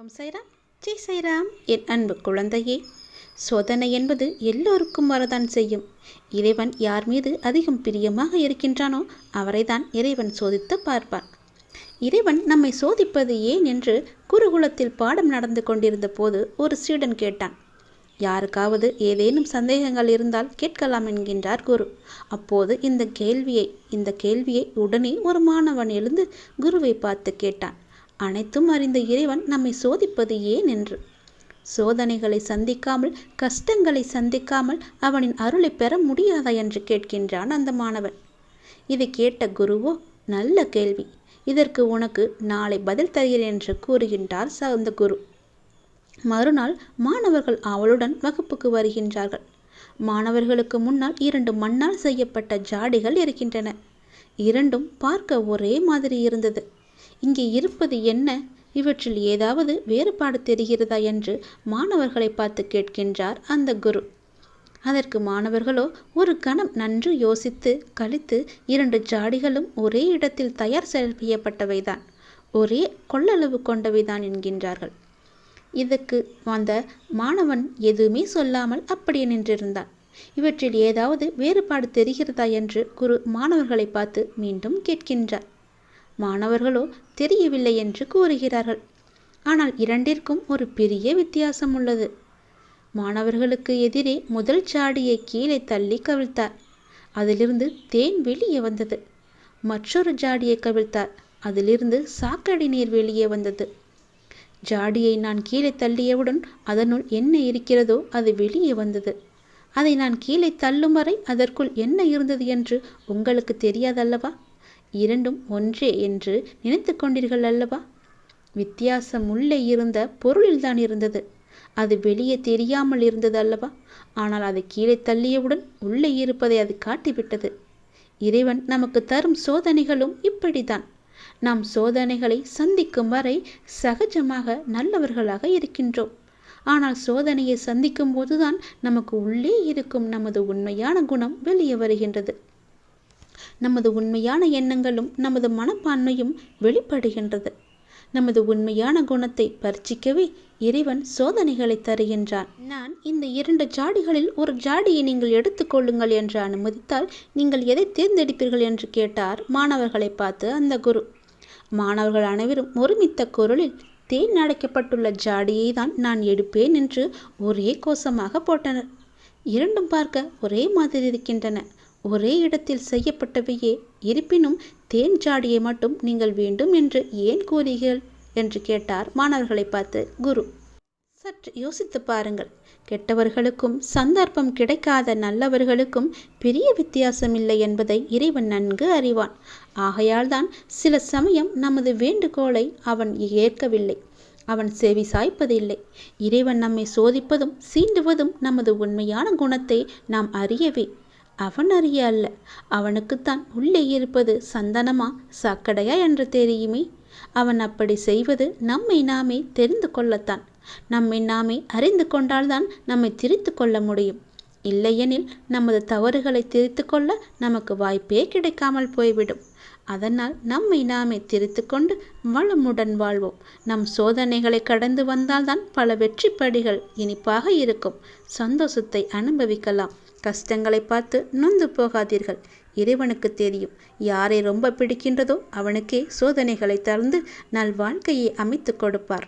ஓம் சைராம். ஜெய் சைராம். என் அன்பு குழந்தையே சோதனை என்பது எல்லோருக்கும் வரதான் செய்யும். இறைவன் யார் மீது அதிகம் பிரியமாக இருக்கின்றானோ அவரைதான் இறைவன் சோதித்து பார்ப்பான். இறைவன் நம்மை சோதிப்பது ஏன் என்று குருகுலத்தில் பாடம் நடந்து கொண்டிருந்த போது ஒரு சீடன் கேட்டான். யாருக்காவது ஏதேனும் சந்தேகங்கள் இருந்தால் கேட்கலாம் என்கின்றார் குரு. அப்போது இந்த கேள்வியை இந்த கேள்வியை உடனே ஒரு மாணவன் எழுந்து குருவை பார்த்து கேட்டான். அனைத்தும் அறிந்த இறைவன் நம்மை சோதிப்பது ஏன் என்று? சோதனைகளை சந்திக்காமல் கஷ்டங்களை சந்திக்காமல் அவனின் அருளை பெற முடியாதா என்று கேட்கின்றான் அந்த மாணவன். இதை கேட்ட குருவோ நல்ல கேள்வி. இதற்கு உனக்கு நாளை பதில் தருகிறேன் என்று கூறுகின்றார் அந்த குரு. மறுநாள் மாணவர்கள் அவளுடன் வகுப்புக்கு வருகின்றார்கள். மாணவர்களுக்கு முன்னால் இரண்டு மண்ணால் செய்யப்பட்ட ஜாடிகள் இருக்கின்றன. இரண்டும் பார்க்க ஒரே மாதிரி இருந்தது. இங்கே இருப்பது என்ன? இவற்றில் ஏதாவது வேறுபாடு தெரிகிறதா என்று மாணவர்களை பார்த்து கேட்கின்றார் அந்த குரு. அதற்கு மாணவர்களோ ஒரு கணம் நன்று யோசித்து கழித்து இரண்டு ஜாடிகளும் ஒரே இடத்தில் தயார் செய்யப்பட்டவைதான். ஒரே கொள்ளளவு கொண்டவைதான் என்கின்றார்கள். இதற்கு வந்த மாணவன் எதுவுமே சொல்லாமல் அப்படியே நின்றிருந்தான். இவற்றில் ஏதாவது வேறுபாடு தெரிகிறதா என்று குரு மாணவர்களை பார்த்து மீண்டும் கேட்கின்றார். மாணவர்களோ தெரியவில்லை என்று கூறுகிறார்கள். ஆனால் இரண்டிற்கும் ஒரு பெரிய வித்தியாசம் உள்ளது. மாணவர்களுக்கு எதிரே முதல் சாடியை கீழே தள்ளி கவிழ்த்தார். அதிலிருந்து தேன் வெளியே வந்தது. மற்றொரு ஜாடியை கவிழ்த்தார். அதிலிருந்து சாக்கடை நீர் வெளியே வந்தது. ஜாடியை நான் கீழே தள்ளியவுடன் அதனுள் என்ன இருக்கிறதோ அது வெளியே வந்தது. அதை நான் கீழே தள்ளும் வரை அதற்குள் என்ன இருந்தது என்று உங்களுக்கு தெரியாதல்லவா? இரண்டும் ஒன்றே என்று நினைத்து கொண்டீர்கள் அல்லவா? வித்தியாசம் உள்ளே இருந்த பொருளில்தான் இருந்தது. அது வெளியே தெரியாமல் இருந்தது அல்லவா? ஆனால் அதை கீழே தள்ளியவுடன் உள்ளே இருப்பதை அது காட்டிவிட்டது. இறைவன் நமக்கு தரும் சோதனைகளும் இப்படித்தான். நாம் சோதனைகளை சந்திக்கும் வரை சகஜமாக நல்லவர்களாக இருக்கின்றோம். ஆனால் சோதனையை சந்திக்கும் போதுதான் நமக்கு உள்ளே இருக்கும் நமது உண்மையான குணம் வெளியே வருகின்றது. நமது உண்மையான எண்ணங்களும் நமது மனப்பான்மையும் வெளிப்படுகின்றது. நமது உண்மையான குணத்தை பரீட்சிக்கவே இறைவன் சோதனைகளை தருகின்றான். நான் இந்த இரண்டு ஜாடிகளில் ஒரு ஜாடியை நீங்கள் எடுத்துக்கொள்ளுங்கள் என்று அனுமதித்தால் நீங்கள் எதை தேர்ந்தெடுப்பீர்கள் என்று கேட்டார் மாணவர்களை பார்த்து அந்த குரு. மாணவர்கள் அனைவரும் ஒருமித்த குரலில் தேன் அடைக்கப்பட்டுள்ள ஜாடியை தான் நான் எடுப்பேன் என்று ஒரே கோஷமாக போட்டனர். இரண்டும் பார்க்க ஒரே மாதிரி இருக்கின்றன. ஒரே இடத்தில் செய்யப்பட்டவையே. இருப்பினும் தேன் ஜாடியை மட்டும் நீங்கள் வேண்டும் என்று ஏன் கூறீர்கள் என்று கேட்டார் மாணவர்களை பார்த்து குரு. சற்று யோசித்து பாருங்கள். கெட்டவர்களுக்கும் சந்தர்ப்பம் கிடைக்காத நல்லவர்களுக்கும் பெரிய வித்தியாசம் இல்லை என்பதை இறைவன் நன்கு அறிவான். ஆகையால்தான் சில சமயம் நமது வேண்டுகோளை அவன் ஏற்கவில்லை. அவன் செவி சாய்ப்பதில்லை. இறைவன் நம்மை சோதிப்பதும் சீண்டுவதும் நமது உண்மையான குணத்தை நாம் அறியவே அவன் அறிய அல்ல அவனுக்குத்தான் உள்ளே இருப்பது சந்தனமா சாக்கடையா என்று தெரியுமே. அவன் அப்படி செய்வது நம்மை நாமே தெரிந்து கொள்ளத்தான். நம்மை நாமே அறிந்து கொண்டால்தான் நம்மை திரித்து கொள்ள முடியும். இல்லையெனில் நமது தவறுகளை திரித்து கொள்ள நமக்கு வாய்ப்பே கிடைக்காமல் போய்விடும். அதனால் நம்மை நாமே திரித்து கொண்டு வளமுடன் வாழ்வோம். நம் சோதனைகளை கடந்து வந்தால்தான் பல வெற்றி படிகள் இனிப்பாக இருக்கும். சந்தோஷத்தை அனுபவிக்கலாம். கஷ்டங்களை பார்த்து நொந்து போகாதீர்கள். இறைவனுக்கு தெரியும் யாரை ரொம்ப பிடிக்கின்றதோ அவனுக்கே சோதனைகளை தந்து நல் வாழ்க்கையை அமைத்து கொடுப்பார்.